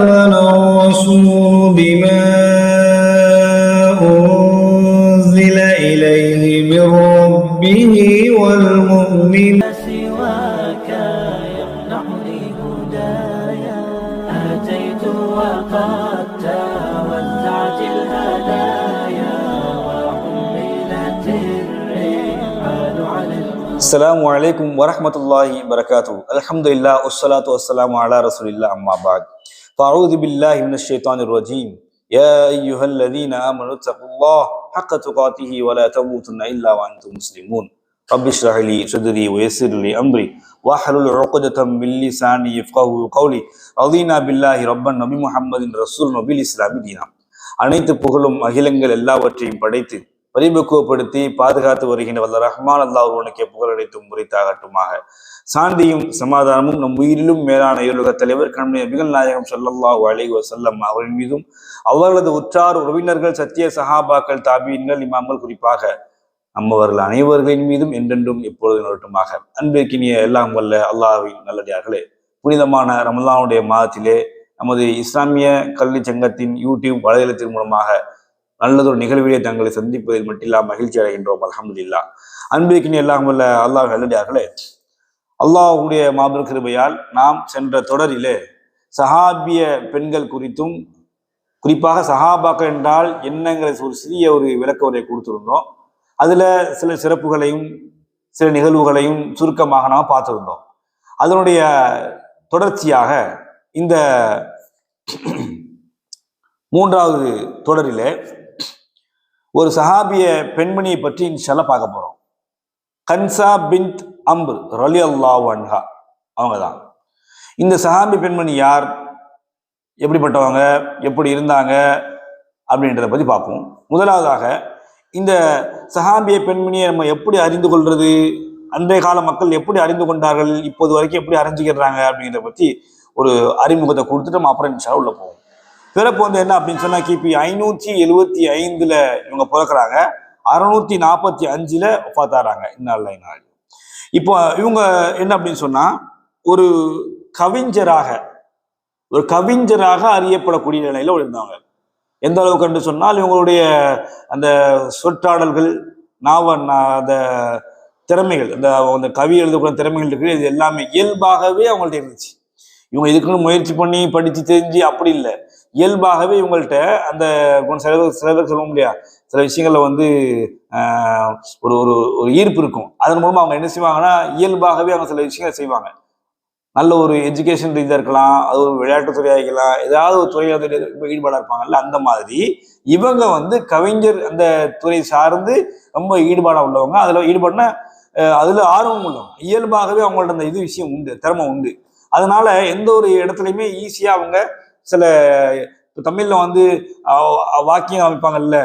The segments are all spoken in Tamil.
الرسول بما أنزل إليه من ربه والمؤمن سواك يمنعني هدايا أتيت وقد توزعت الهدايا وحملت الرحال على السلام عليكم ورحمة الله وبركاته. الحمد لله والصلاة والسلام على رسول الله أما بعد. அம்மா பாத் ஃபஅஊது பில்லாஹி மினஷ் ஷைத்தானிர் ரஜீம் யா அய்யுஹல்லதீன ஆமனு தகுல்லாஹ் ஹக்க துகாத்திஹி வலா தமூதுன்ன இல்லா வஅன்தும் முஸ்லிமூன் رب اشرح لي صدري ويسر لي امري واحلل عقدة من لساني يفقهوا قولي رضينا بالله ربا நபி முஹம்மதின் ரசூல் நபில் இஸ்லாமி தீனா அனைத்து புகழும் அகிலங்கள் எல்லாவற்றையும் படைத்து பரிபக்குவப்படுத்தி பாதுகாத்து வருகின்ற வல்ல ரஹ்மான் அல்லாஹ் உனக்கே புகழடைத்தும் முறைத்தாகட்டுமாக சாந்தியும் சமாதானமும் நம் உயிரிலும் மேலான ஏழுக தலைவர் கண்மணி நபிகள் நாயகம் ஸல்லல்லாஹு அலைஹி வசல்லம் அவரின் மீதும் அவர்களது உற்றார் உறவினர்கள் சத்திய சஹாபாக்கள் தாபீன்கள் இமாமல் குறிப்பாக நம்மவர்கள் அனைவர்களின் மீதும் என்றென்றும் எப்பொழுது நிறுவட்டுமாக அன்பிற்கினிய எல்லாம் வல்ல அல்லாஹ்வின் நல்லடியார்களே புனிதமான ரமலானுடைய மாதத்திலே நமது இஸ்லாமிய கல்வி சங்கத்தின் யூடியூப் வலைதளத்தின் மூலமாக நல்லதொரு நிகழ்விலே தங்களை சந்திப்பதில் மட்டில்லா மகிழ்ச்சி அடைகின்றோம் அல்ஹம்துலில்லாஹ் அன்பிற்கினிய எல்லாம் வல்ல அல்லாஹ் நல்லடியார்களே அல்லாஹ்வுடைய மாபெரும் கிருபையால் நாம் சென்ற தொடரிலே சஹாபிய பெண்கள் குறித்தும் குறிப்பாக சஹாபாக்கள் என்றால் என்னங்கிற ஒரு சிறிய ஒரு விளக்க உரையை கொடுத்துருந்தோம். அதில் சில சிறப்புகளையும் சில நிகழ்வுகளையும் சுருக்கமாக நாம் பார்த்துருந்தோம். அதனுடைய தொடர்ச்சியாக இந்த மூன்றாவது தொடரிலே ஒரு சஹாபிய பெண்மணியை பற்றி இன்ஷால்லா பார்க்க போறோம். கன்சா பின்த் அம்பு ரலி அல்லாஹ் அன்ஹா. அவங்க தான் இந்த சஹாபி பெண்மணி யார்? எப்படிப்பட்டவங்க? எப்படி இருந்தாங்க? அப்படின்றத பற்றி பார்ப்போம். முதலாவதாக இந்த சஹாபிய பெண்மணியை நம்ம எப்படி அறிந்து கொள்வது அன்றைய கால மக்கள் எப்படி அறிந்து கொண்டார்கள்? இப்போது வரைக்கும் எப்படி அறிஞ்சுக்கிறாங்க அப்படிங்கிறத பற்றி ஒரு அறிமுகத்தை கொடுத்துட்டு நம்ம அப்புறம் இன்ஷா உள்ள போவோம். பிறப்பு வந்து என்ன அப்படின்னு சொன்னா கிபி ஐநூத்தி எழுவத்தி ஐந்துல இவங்க பிறக்கிறாங்க. அறுநூத்தி நாற்பத்தி அஞ்சுல பார்த்தாராங்க இந்நாள் நாள் இப்போ இவங்க என்ன அப்படின்னு சொன்னா ஒரு கவிஞராக ஒரு கவிஞராக அறியப்படக்கூடிய நிலையில இருந்தாங்க எந்த அளவுக்கு என்று சொன்னால் இவங்களுடைய அந்த சொற்றாடல்கள் நாவ அந்த திறமைகள் அந்த அந்த கவி எழுதக்கூடிய திறமைகள் இருக்கு இது எல்லாமே இயல்பாகவே அவங்கள்ட்ட இருந்துச்சு. இவங்க இதுக்குன்னு முயற்சி பண்ணி படித்து தெரிஞ்சு அப்படி இல்லை. இயல்பாகவே இவங்கள்ட்ட அந்த கொஞ்சம் சில பேர் சில பேர் சொல்லுவோம் முடியாது சில விஷயங்கள்ல வந்து ஒரு ஒரு ஒரு ஈர்ப்பு இருக்கும். அதன் மூலமாக அவங்க என்ன செய்வாங்கன்னா இயல்பாகவே அவங்க சில விஷயங்களை செய்வாங்க. நல்ல ஒரு எஜுகேஷன் ரீதியாக இருக்கலாம் அது ஒரு விளையாட்டு துறையாக இருக்கலாம் ஏதாவது ஒரு துறையில் வந்து ஈடுபாடாக இருப்பாங்கல்ல அந்த மாதிரி இவங்க வந்து கவிஞர் அந்த துறை சார்ந்து ரொம்ப ஈடுபாடாக உள்ளவங்க. அதில் ஈடுபாடுனா அதில் ஆர்வம் உள்ளவங்க. இயல்பாகவே அவங்கள்ட்ட அந்த இது விஷயம் உண்டு திறமை உண்டு. அதனால எந்த ஒரு இடத்துலையுமே ஈஸியாக அவங்க சில இப்போ தமிழ்ல வந்து வாக்கியம் அமைப்பாங்கல்ல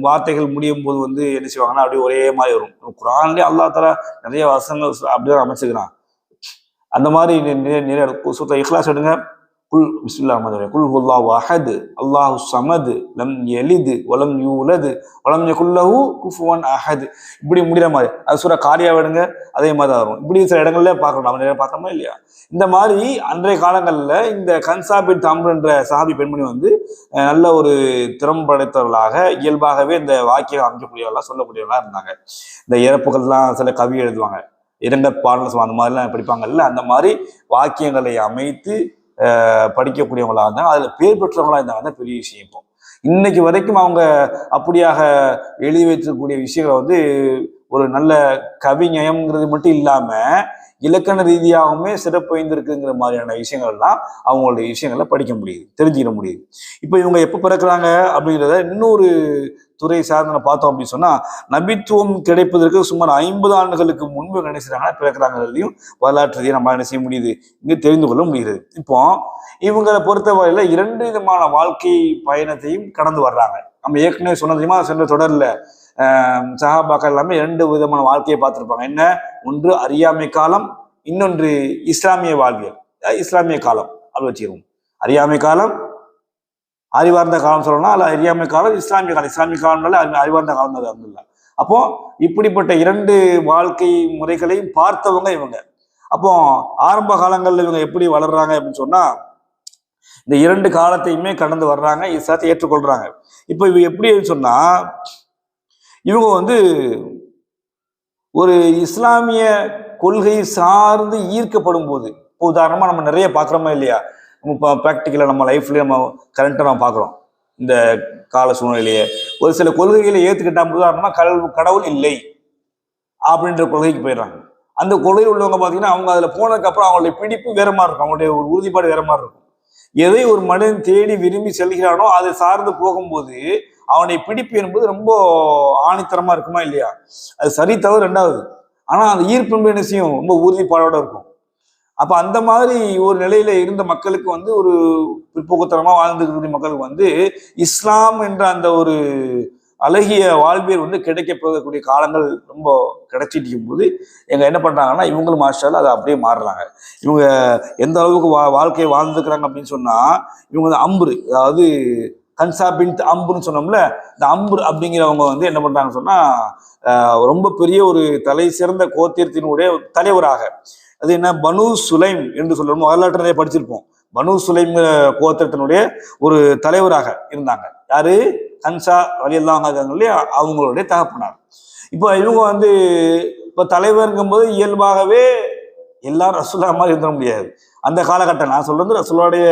வார்த்தைகள் முடியும் போது வந்து என்ன செய்வாங்கன்னா அப்படியே ஒரே மாதிரி வரும் குரான்லேயே அல்லா தலா நிறைய வசனங்கள் அப்படிதான் அமைச்சுக்கிறான் அந்த மாதிரி நிறைய நிறைய இருக்கும். இஹ்லாஸ் எடுங்க குல் பிஸ்மில்லா மதுரை குல் ஹுல்லா அஹது அல்லாஹு சமது லம் எலிது வலம் யூலது வலம் யகுல்லஹு குஃபுவன் அஹது. இப்படி முடிகிற மாதிரி. அது சூரா காரியா விடுங்க அதே மாதிரி தான் வரும். இப்படி சில இடங்கள்ல பார்க்கணும். நம்ம நேரம் பார்க்கணுமா இல்லையா? இந்த மாதிரி அன்றைய காலங்களில் இந்த கன்சாபின் தாம்பர் என்ற சாபி பெண்மணி வந்து நல்ல ஒரு திறம் படைத்தவர்களாக இயல்பாகவே இந்த வாக்கியம் அமைக்கக்கூடியவர்களாக சொல்லக்கூடியவர்களாக இருந்தாங்க. இந்த இறப்புகள்லாம் சில கவி எழுதுவாங்க. இரண்ட பாடல் அந்த மாதிரிலாம் படிப்பாங்கல்ல. அந்த மாதிரி வாக்கியங்களை அமைத்து படிக்கக்கூடியவங்களா இருந்தாங்க. அதில் பேர் பெற்றவங்களா இருந்தாங்க. தான் பெரிய விஷயம் இப்போ. இன்னைக்கு வரைக்கும் அவங்க அப்படியாக எழுதி வைத்திருக்கக்கூடிய விஷயங்களை வந்து ஒரு நல்ல கவிஞயம்ங்கிறது மட்டும் இல்லாமல் இலக்கண ரீதியாகவுமே சிறப்பு வாய்ந்திருக்குங்கிற மாதிரியான விஷயங்கள்லாம் அவங்களுடைய விஷயங்களை படிக்க முடியுது தெரிஞ்சுக்க முடியுது. இப்போ இவங்க எப்போ பிறக்கிறாங்க அப்படிங்கிறத இன்னொரு துறை சார்ந்த பார்த்தோம் அப்படின்னு சொன்னால் நபித்துவம் கிடைப்பதற்கு சுமார் ஐம்பது ஆண்டுகளுக்கு முன்பு என்ன செய்றாங்கன்னா பிறக்கிறாங்கிறதையும் வரலாற்று நம்ம என்ன செய்ய முடியுது? இங்கே தெரிந்து கொள்ள முடிகிறது. இப்போ இவங்களை பொறுத்தவரையில இரண்டு விதமான வாழ்க்கை பயணத்தையும் கடந்து வர்றாங்க. நம்ம ஏற்கனவே சொன்ன தெரியுமா? சென்ற தொடரில் சஹாபாக்கள் எல்லாமே இரண்டு விதமான வாழ்க்கையை பார்த்துருப்பாங்க. என்ன? ஒன்று அறியாமை காலம் இன்னொன்று இஸ்லாமிய வாழ்வியல். இஸ்லாமிய காலம் அது வச்சுக்கிறோம் அறியாமை காலம் அறிவார்ந்த காலம் சொல்லணும்னா அல்ல அறியாமை காலம் இஸ்லாமிய காலம். இஸ்லாமிய காலம்னால அறிவார்ந்த காலம் அது அப்துல்லா. அப்போ இப்படிப்பட்ட இரண்டு வாழ்க்கை முறைகளையும் பார்த்தவங்க இவங்க. அப்போ ஆரம்ப காலங்களில் இவங்க எப்படி வளர்றாங்க அப்படின்னு சொன்னா இந்த இரண்டு காலத்தையுமே கடந்து வர்றாங்க இஸ்லாத்தை ஏற்றுக்கொள்றாங்க. இப்போ இவ எப்படி சொன்னா இவங்க வந்து ஒரு இஸ்லாமிய கொள்கை சார்ந்து ஈர்க்கப்படும் போது இப்போ நம்ம நிறைய பார்க்குறோமா இல்லையா? நம்ம இப்போ ப்ராக்டிக்கலாக நம்ம லைஃப்லேயே நம்ம கரண்ட்டாக நம்ம பார்க்குறோம். இந்த கால சூழ்நிலையே ஒரு சில கொள்கைகளை ஏற்றுக்கிட்டா உதாரணமாக கடவுள் கடவுள் இல்லை அப்படின்ற கொள்கைக்கு போயிடுறாங்க. அந்த கொள்கையில் உள்ளவங்க பார்த்தீங்கன்னா அவங்க அதில் போனதுக்கப்புறம் அவங்களுடைய பிடிப்பு வேற மாதிரி இருக்கும். அவங்களுடைய ஒரு உறுதிப்பாடு வேற மாதிரி இருக்கும். எதை ஒரு மனிதன் தேடி விரும்பி செல்கிறானோ அதை சார்ந்து போகும்போது அவனுடைய பிடிப்பு என்பது ரொம்ப ஆணித்தரமா இருக்குமா இல்லையா? அது சரி தவிர ரெண்டாவது. ஆனா அந்த ஈர்ப்பு என்ன செய்யும்? ரொம்ப உறுதிப்பாடோட இருக்கும். அப்ப அந்த மாதிரி ஒரு நிலையில இருந்த மக்களுக்கு வந்து ஒரு பிற்போக்குத்தனமா வாழ்ந்துக்கூடிய மக்களுக்கு வந்து இஸ்லாம் என்ற அந்த ஒரு அழகிய வாழ்வியல் வந்து கிடைக்க போகக்கூடிய காலங்கள் ரொம்ப கிடைச்சிட்டு இருக்கும்போது எங்க என்ன பண்றாங்கன்னா இவங்களும் மாஸ்டர்ல அதை அப்படியே மாறுறாங்க. இவங்க எந்த அளவுக்கு வா வாழ்க்கையை வாழ்ந்துக்கிறாங்க அப்படின்னு சொன்னா இவங்க வந்து அம்புரு. அதாவது ஹன்சா பின் அம்புன்னு சொன்னோம்ல இந்த அம்பு அப்படிங்கிறவங்க வந்து என்ன பண்றாங்க சொன்னா ரொம்ப பெரிய ஒரு தலை சிறந்த கோத்திரத்தினுடைய தலைவராக. அது என்ன? பனு சுலைம் என்று சொல்லணும். வரலாற்று நிறைய படிச்சிருப்போம். பனு சுலைம் கோத்திரத்தினுடைய ஒரு தலைவராக இருந்தாங்க. யாரு? ஹன்சா வழியெல்லாம் இல்லையா? அவங்களுடைய தகப்பனார். இப்போ இவங்க வந்து இப்போ தலைவருங்கும்போது இயல்பாகவே எல்லாரும் ரசுல்லா மாதிரி இருந்துட முடியாது. அந்த காலகட்டம் நான் சொல்றது ரசுல்லாவுடைய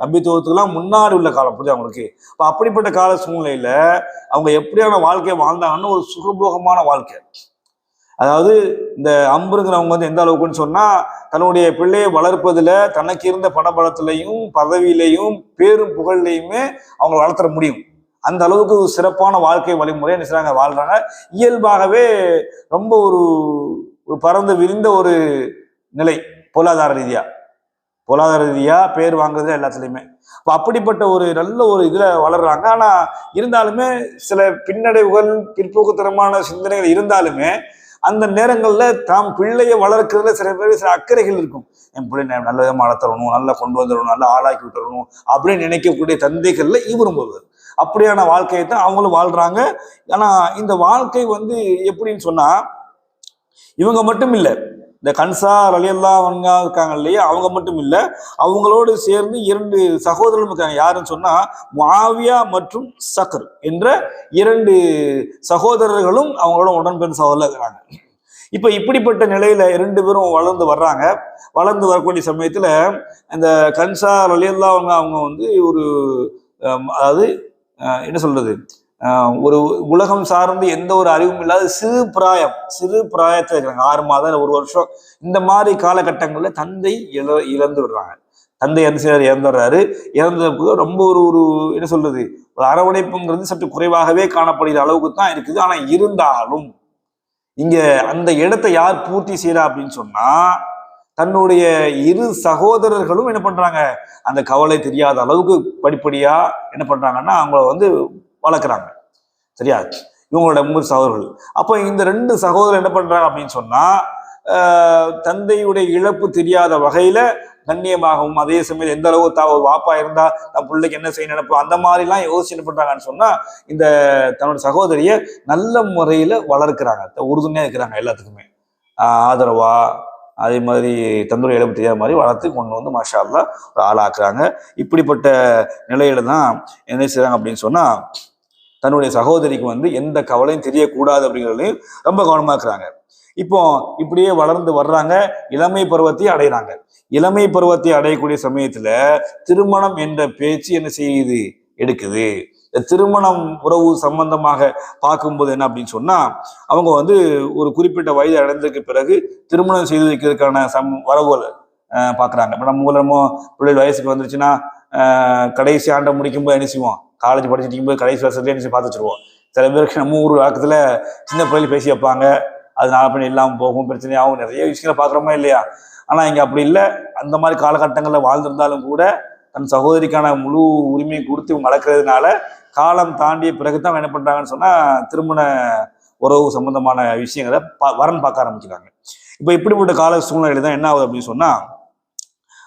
நம்பித்துவத்துக்குலாம் முன்னாடி உள்ள காலம் புரியுது அவங்களுக்கு இப்போ அப்படிப்பட்ட கால சூழ்நிலையில அவங்க எப்படியான வாழ்க்கையை வாழ்ந்தாங்கன்னு ஒரு சுகபோகமான வாழ்க்கை. அதாவது இந்த அம்புங்கிறவங்க வந்து எந்த அளவுக்குன்னு சொன்னா தன்னுடைய பிள்ளையை வளர்ப்பதுல தனக்கு இருந்த பணபலத்திலையும் பதவியிலையும் பேரும் புகழ்லையுமே அவங்க வளர்த்துற முடியும். அந்த அளவுக்கு ஒரு சிறப்பான வாழ்க்கை வழிமுறையை என்ன செய்றாங்க? வாழ்றாங்க. இயல்பாகவே ரொம்ப ஒரு ஒரு பறந்து விரிந்த ஒரு நிலை பொருளாதார ரீதியா. பொருளாதார ரீதியா பேர் வாங்குறது எல்லாத்துலயுமே. இப்போ அப்படிப்பட்ட ஒரு நல்ல ஒரு இதுல வளர்றாங்க. ஆனா இருந்தாலுமே சில பின்னடைவுகள் பிற்போக்குத்தனமான சிந்தனைகள் இருந்தாலுமே அந்த நேரங்களில் தாம் பிள்ளையை வளர்க்கறதுல சில பேர் சில அக்கறைகள் இருக்கும். என் பிள்ளை நல்ல விதமாக வளர்த்தரணும் நல்லா கொண்டு வந்துடணும் நல்லா ஆளாக்கி விட்டுறணும் அப்படின்னு நினைக்கக்கூடிய தந்தைகள்ல இவரும் ஒருவர். அப்படியான வாழ்க்கையை தான் அவங்களும் வாழ்றாங்க. ஆனா இந்த வாழ்க்கை வந்து எப்படின்னு சொன்னா இவங்க மட்டும் இல்லை இந்த கன்சா ரலியல்லா வன்கா இருக்காங்க இல்லையா அவங்க மட்டும் இல்லை அவங்களோடு சேர்ந்து இரண்டு சகோதரர்களும் இருக்காங்க. யாருன்னு சொன்னா மாவியா மற்றும் சக்கர் என்ற இரண்டு சகோதரர்களும் அவங்களோட உடன்பெண் சகோதரர் இருக்கிறாங்க. இப்போ இப்படிப்பட்ட நிலையில இரண்டு பேரும் வளர்ந்து வர்றாங்க. வளர்ந்து வரக்கூடிய சமயத்தில் இந்த கன்சா ரலியல்லா அவங்க அவங்க வந்து ஒரு அதாவது என்ன சொல்றது ஒரு உலகம் சார்ந்து எந்த ஒரு அறிவும் இல்லாத சிறு பிராயம் சிறு பிராயத்தில் இருக்கிறாங்க. ஆறு மாதம் ஒரு வருஷம். இந்த மாதிரி காலகட்டங்களில் தந்தை இழ இழந்து விடுறாங்க. தந்தை என்ன செய்யறாரு இறந்துடுறாரு. இறந்ததுக்கு ரொம்ப ஒரு ஒரு என்ன சொல்றது? ஒரு அரவணைப்புங்கிறது சற்று குறைவாகவே காணப்படுகிற அளவுக்கு தான் இருக்குது. ஆனா இருந்தாலும் இங்க அந்த இடத்தை யார் பூர்த்தி செய்யறா அப்படின்னு சொன்னா தன்னுடைய இரு சகோதரர்களும் என்ன பண்றாங்க? அந்த கவலை தெரியாத அளவுக்கு படிப்படியா என்ன பண்றாங்கன்னா அவங்கள வந்து வளர்க்குறாங்க. சரியா? இவங்களோட மூன்று சகோதரர்கள். அப்போ இந்த ரெண்டு சகோதரர் என்ன பண்ணுறாங்க அப்படின்னு சொன்னால் தந்தையுடைய இழப்பு தெரியாத வகையில் கண்ணியமாகவும் அதே சமயம் எந்த அளவு தா வாப்பா இருந்தால் தன் பிள்ளைக்கு என்ன செய்ய நினைப்போம் அந்த மாதிரிலாம் யோசிச்சு என்ன பண்ணுறாங்கன்னு சொன்னால் இந்த தன்னோட சகோதரியை நல்ல முறையில் வளர்க்குறாங்க. உறுதுணையாக இருக்கிறாங்க எல்லாத்துக்குமே. ஆதரவா அதே மாதிரி தந்தூரி இழப்பு தெரியாத மாதிரி வளர்த்து கொண்டு வந்து மாஷா ஒரு ஆளாக்குறாங்க. இப்படிப்பட்ட நிலையில தான் என்ன செய்கிறாங்க அப்படின்னு சொன்னால் தன்னுடைய சகோதரிக்கு வந்து எந்த கவலையும் தெரியக்கூடாது அப்படிங்கிறதையும் ரொம்ப கவனமாக்குறாங்க இருக்கிறாங்க. இப்போ இப்படியே வளர்ந்து வர்றாங்க இளமை பருவத்தை அடைகிறாங்க. இளமை பருவத்தை அடையக்கூடிய சமயத்துல திருமணம் என்ற பேச்சு என்ன செய்யுது எடுக்குது? திருமணம் உறவு சம்பந்தமாக பார்க்கும்போது என்ன அப்படின்னு சொன்னா அவங்க வந்து ஒரு குறிப்பிட்ட வயது அடைந்ததுக்கு பிறகு திருமணம் செய்து வைக்கிறதுக்கான சம் வரவுகள் பார்க்குறாங்க பார்க்கறாங்க இப்போ நம்ம மூலமோ பிள்ளை பிள்ளைகள் வயசுக்கு வந்துருச்சுன்னா கடைசி ஆண்டை முடிக்கும்போது என்ன செய்வோம்? காலேஜ் படிச்சுட்டு இருக்கும்போது கடைசி வருஷத்துலேயே என்ன பார்த்து வச்சிருவோம். சில பேருக்கு நம்ம ஊர் வழக்கத்தில் சின்ன பிள்ளைகள் பேசி வைப்பாங்க. அது நாலு பண்ணி இல்லாமல் போகும் பிரச்சனையாகும் நிறைய விஷயங்களை பார்க்குறோமா இல்லையா? ஆனால் இங்கே அப்படி இல்லை. அந்த மாதிரி காலகட்டங்களில் வாழ்ந்திருந்தாலும் கூட தன் சகோதரிக்கான முழு உரிமையை கொடுத்து இவங்க வளர்க்கறதுனால காலம் தாண்டிய பிறகு தான் என்ன பண்ணுறாங்கன்னு சொன்னால் திருமண உறவு சம்பந்தமான விஷயங்களை பா வரன் பார்க்க ஆரம்பிக்கிறாங்க இப்போ இப்படிப்பட்ட கால சூழ்நிலை தான் என்ன ஆகுது அப்படின்னு சொன்னால்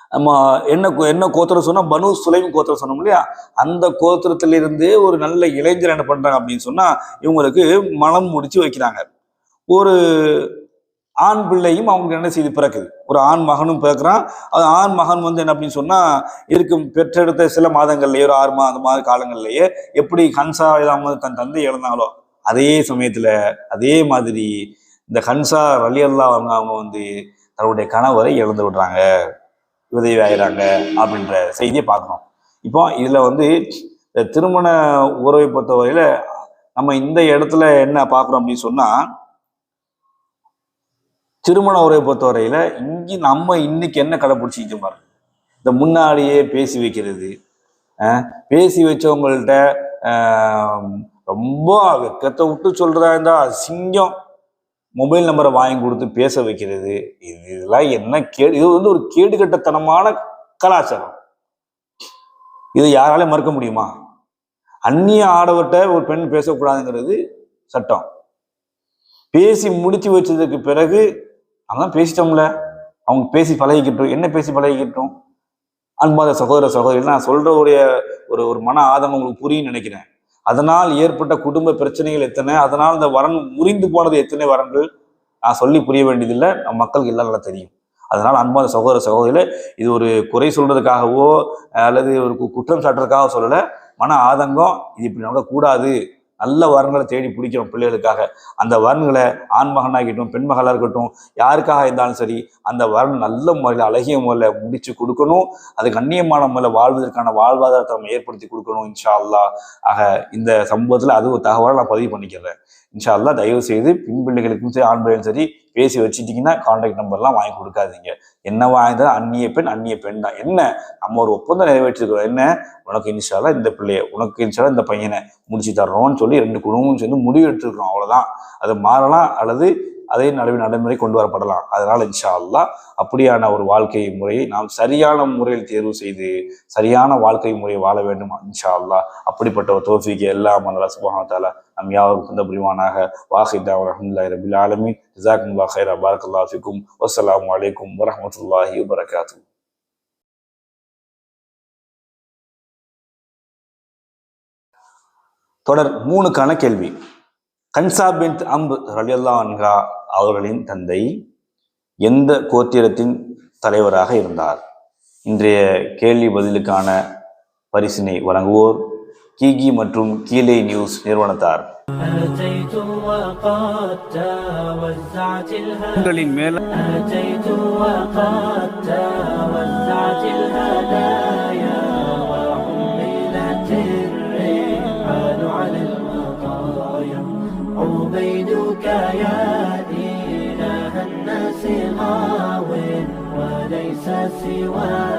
நம்ம என்ன கோ- என்ன கோத்திரம் சொன்னால் பனு சுலைம் கோத்திரம் சொன்னோம் இல்லையா? அந்த கோத்திரத்திலிருந்தே ஒரு நல்ல இளைஞர் என்ன பண்ணுறாங்க அப்படின்னு சொன்னால் இவங்களுக்கு மனம் முடிச்சு வைக்கிறாங்க. ஒரு ஆண் பிள்ளையும் அவங்களுக்கு என்ன செய்து பிறக்குது. ஒரு ஆண் மகனும் பிறக்கிறான். அது ஆண் மகன் வந்து என்ன அப்படின்னு சொன்னால் இருக்கும் பெற்றெடுத்த சில மாதங்கள்லேயே ஒரு ஆறு மாத மாத காலங்கள்லேயே எப்படி ஹன்சா இல்லாமல் தன் தந்தை இழந்தாங்களோ அதே சமயத்தில் அதே மாதிரி இந்த ஹன்சா ரலியல்லா அவங்க அவங்க வந்து தன்னுடைய கணவரை இழந்து விடுறாங்க. உதவி ஆகிறாங்க அப்படின்ற செய்தியை பார்க்கணும். இப்போ இதில் வந்து திருமண உறவை பொறுத்தவரையில் நம்ம இந்த இடத்துல என்ன பார்க்குறோம் அப்படின்னு சொன்னா திருமண உறவை பொறுத்தவரையில் இங்க நம்ம இன்னைக்கு என்ன கடைபிடிச்சிக்கிட்டு பாருங்க. இந்த முன்னாடியே பேசி வைக்கிறது பேசி வச்சவங்கள்ட்ட ரொம்ப வெக்கத்தை விட்டு சொல்றதா இருந்தா சிங்கம். மொபைல் நம்பரை வாங்கி கொடுத்து பேச வைக்கிறது. இது இதெல்லாம் என்ன கேடு இது வந்து ஒரு கேடுகட்டத்தனமான கலாச்சாரம். இதை யாராலையும் மறுக்க முடியுமா? அந்நிய ஆடவர்கிட்ட ஒரு பெண் பேசக்கூடாதுங்கிறது சட்டம். பேசி முடிச்சு வச்சதுக்கு பிறகு அதான் பேசிட்டோம்ல. அவங்க பேசி பழகிக்கிட்டோம் என்ன பேசி பழகிக்கிட்டோம்? அன்பாத சகோதர சகோதரி நான் சொல்ற ஒரு ஒரு மன ஆதம் உங்களுக்கு புரியும் நினைக்கிறேன். அதனால் ஏற்பட்ட குடும்ப பிரச்சனைகள் எத்தனை? அதனால் இந்த வரன் முறிந்து போனது எத்தனை வரன்கள்? நான் சொல்லி புரிய வேண்டியதில்லை. நம் மக்களுக்கு எல்லாம் நல்லா தெரியும். அதனால் அன்பாத சகோதர சகோதரிகளே இது ஒரு குறை சொல்றதுக்காகவோ அல்லது ஒரு கு- குற்றம் சாட்டுறதுக்காக சொல்லலை. மன ஆதங்கம் இது இப்படி நடக்கக்கூடாது. நல்ல வரன்களை தேடி பிடிக்கிறோம் பிள்ளைகளுக்காக. அந்த வரன்களை ஆண் மகனாகட்டும் பெண் மகளாக இருக்கட்டும் யாருக்காக இருந்தாலும் சரி அந்த வரன் நல்ல முறையில் அழகிய முறையில் முடிச்சு கொடுக்கணும். அது கண்ணியமான முறையில் வாழ்வதற்கான வாழ்வாதாரத்தை நம்ம ஏற்படுத்தி கொடுக்கணும் இன்ஷா அல்லாஹ் ஆக இந்த சம்பவத்தில் அது ஒரு தகவலை நான் பதிவு பண்ணிக்கிறேன். இன்ஷா அல்லா தயவு செய்து பெண் பிள்ளைகளுக்கும் சரி ஆண் பிள்ளைகளும் சரி பேசி வச்சுட்டீங்கன்னா கான்டாக்ட் நம்பர்லாம் வாங்கி கொடுக்காதீங்க. என்ன வாங்கிதான் அந்நிய பெண் அந்நிய பெண் தான். என்ன? நம்ம ஒரு ஒப்பந்தம் நிறைவேற்றிருக்கிறோம். என்ன? உனக்கு இன்ஷால்லா இந்த பிள்ளைய உனக்கு இன்ஷால்லா இந்த பையனை முடிச்சு தர்றோம்னு சொல்லி ரெண்டு குடும்பமும் சேர்ந்து முடிவு எடுத்துருக்கோம் அவ்வளோதான் அது மாறலாம் அல்லது அதே நடுவில் நடைமுறை கொண்டு வரப்படலாம். அதனால இன்ஷா அல்லாஹ் அப்படியான ஒரு வாழ்க்கை முறையை நாம் சரியான முறையில் தேர்வு செய்து சரியான வாழ்க்கை முறையை வாழ வேண்டும்? இன்ஷா அல்லா அப்படிப்பட்ட ஒரு தோஃபிக்கு எல்லாம் அல்லா சுபஹானத்தால நம் யாவருக்கும் இந்த புரிவானாக. வாஹிதா ரஹமுல்லாஹி ரபில் ஆலமின். ஜிசாக்குமுல்லா ஹைரா பாரக்கல்லாஹு ஃபிக்கும் வஸ்ஸலாமு அலைக்கும் வரஹ்மத்துல்லாஹி தொடர் மூணுக்கான கேள்வி கன்சாபின் அம்பு ரலியல்லா அன்ஹா அவர்களின் தந்தை எந்த கோத்திரத்தின் தலைவராக இருந்தார்? இன்றைய கேள்வி பதிலுக்கான பரிசினை வழங்குவோர் கீகி மற்றும் கீழே நியூஸ் நிறுவனத்தார். உங்களின் மேல وليس سواك